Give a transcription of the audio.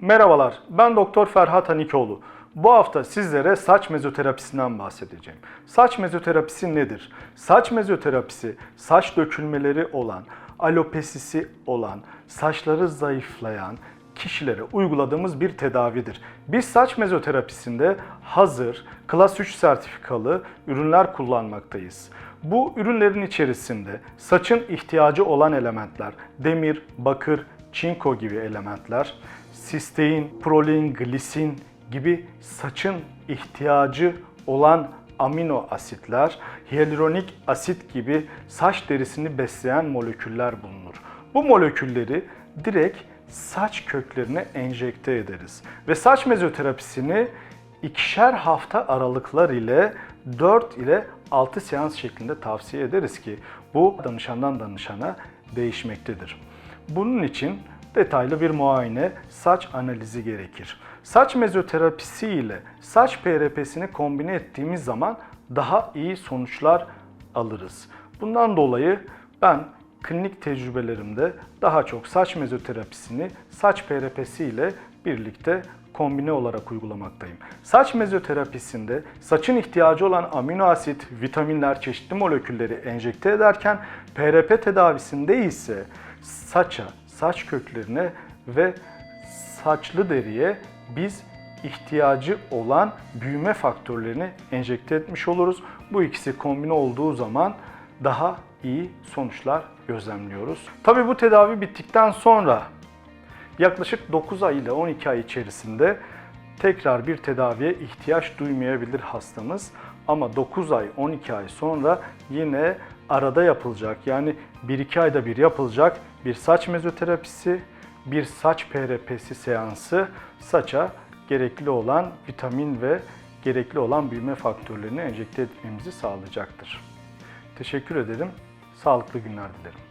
Merhabalar, ben Doktor Ferhat Hanikoğlu. Bu hafta sizlere saç mezoterapisinden bahsedeceğim. Saç mezoterapisi nedir? Saç mezoterapisi, saç dökülmeleri olan, alopesisi olan, saçları zayıflayan kişilere uyguladığımız bir tedavidir. Biz saç mezoterapisinde hazır, klas 3 sertifikalı ürünler kullanmaktayız. Bu ürünlerin içerisinde saçın ihtiyacı olan elementler, demir, bakır, çinko gibi elementler, sistein, prolin, glisin gibi saçın ihtiyacı olan amino asitler, hyaluronik asit gibi saç derisini besleyen moleküller bulunur. Bu molekülleri direkt saç köklerine enjekte ederiz. Ve saç mezoterapisini ikişer hafta aralıklar ile 4 ile 6 seans şeklinde tavsiye ederiz ki bu danışandan danışana değişmektedir. Bunun için detaylı bir muayene, saç analizi gerekir. Saç mezoterapisi ile saç PRP'sini kombine ettiğimiz zaman daha iyi sonuçlar alırız. Bundan dolayı ben klinik tecrübelerimde daha çok saç mezoterapisini saç PRP'si ile birlikte kombine olarak uygulamaktayım. Saç mezoterapisinde saçın ihtiyacı olan amino asit, vitaminler, çeşitli molekülleri enjekte ederken PRP tedavisinde ise saça, saç köklerine ve saçlı deriye biz ihtiyacı olan büyüme faktörlerini enjekte etmiş oluruz. Bu ikisi kombine olduğu zaman daha iyi sonuçlar gözlemliyoruz. Tabii bu tedavi bittikten sonra yaklaşık 9 ay ile 12 ay içerisinde tekrar bir tedaviye ihtiyaç duymayabilir hastamız. Ama 9 ay, 12 ay sonra yine arada yapılacak yani 1-2 ayda bir yapılacak bir saç mezoterapisi, bir saç PRP'si seansı saça gerekli olan vitamin ve gerekli olan büyüme faktörlerini enjekte etmemizi sağlayacaktır. Teşekkür ederim. Sağlıklı günler dilerim.